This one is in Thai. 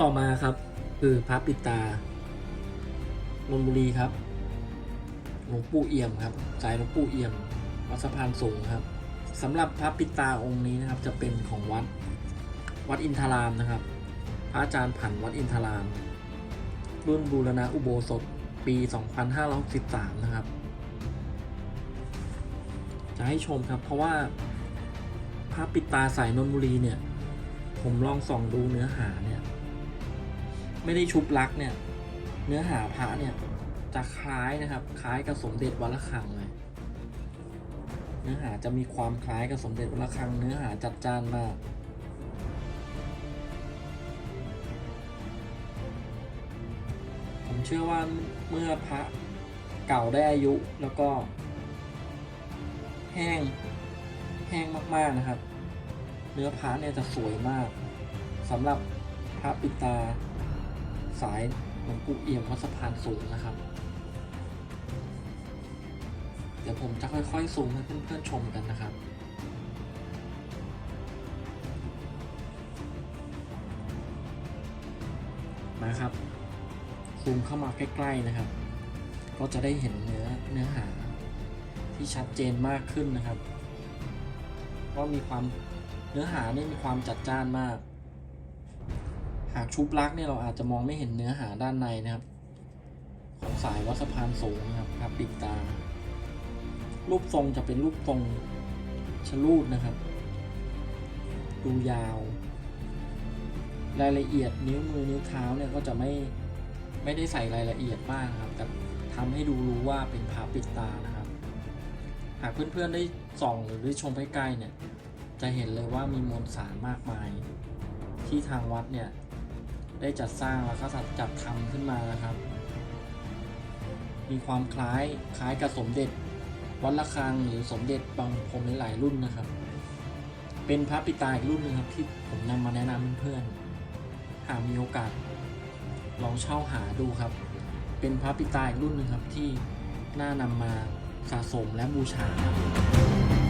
ต่อมาครับ คือพระปิตานนบุรีครับหลวงปู่เอี่ยมครับสายหลวงปู่เอี่ยมวัดสะพานสูงครับสำหรับพระปิตาองค์นี้นะครับ จะเป็นของวัดวัดอินทรามนะครับ พระอาจารย์ผันวัดอินทราม รุ่นบูรณะอุโบสถปี 2563 นะครับ จะให้ชมครับ เพราะว่าพระปิตาสายนนบุรีเนี่ย ผมลองส่องดูเนื้อหาเนี่ย ไม่ได้ชุบลักเนี่ย เนื้อหาพระเนี่ยจะคล้ายนะครับ คล้ายกับสมเด็จวัดระฆังเลยเนื้อหาจะมีความคล้ายกับสมเด็จวัดระฆัง เนื้อหาจัดจ้านมากผมเชื่อว่าเมื่อพระเก่าได้อายุแล้วก็ แห้งแห้งมากๆนะครับ เนื้อพระเนี่ยจะสวยมากสำหรับพระปิตา สายหลวงปู่เอี่ยมวัดสะพานสูงนะครับ เดี๋ยวผมจะค่อยๆซูมให้เพื่อนๆชมกันนะครับมาครับซูมเข้ามาใกล้ ๆนะครับ ก็จะได้เห็นเนื้อเนื้อหาที่ชัดเจนมากขึ้นนะครับ ก็มีความเนื้อหานี่มีความจัดจ้านมาก หากชุบลักเนี่ยเราอาจจะมองไม่เห็นเนื้อหาด้านในนะครับ ของสายวัดสะพานสูงนะครับครับปิดตา รูปทรงจะเป็นรูปทรงชลูดนะครับ ดูยาว รายละเอียดนิ้วมือนิ้วเท้าเนี่ยก็จะไม่ไม่ได้ใส่รายละเอียดมากครับแต่ทำให้ดูรู้ว่าเป็นพาปิดตานะครับ หากเพื่อนๆได้ส่องหรือได้ชมใกล้ๆเนี่ย จะเห็นเลยว่ามีมวลสารมากมาย ที่ทางวัดเนี่ย ได้จัดสร้างแล้วก็จัดทำขึ้นมานะครับ มีความคล้ายคล้ายกับสมเด็จวัดระฆังหรือสมเด็จบางพรมหลายรุ่นนะครับ เป็นพระปิตาอีกรุ่นหนึงครับที่ผมนำมาแนะนำเพื่อนๆหากมีโอกาส ลองเช่าหาดูครับ เป็นพระปิตาอีกรุ่นหนึ่งครับที่น่านำมาสะสมและบูชาครับ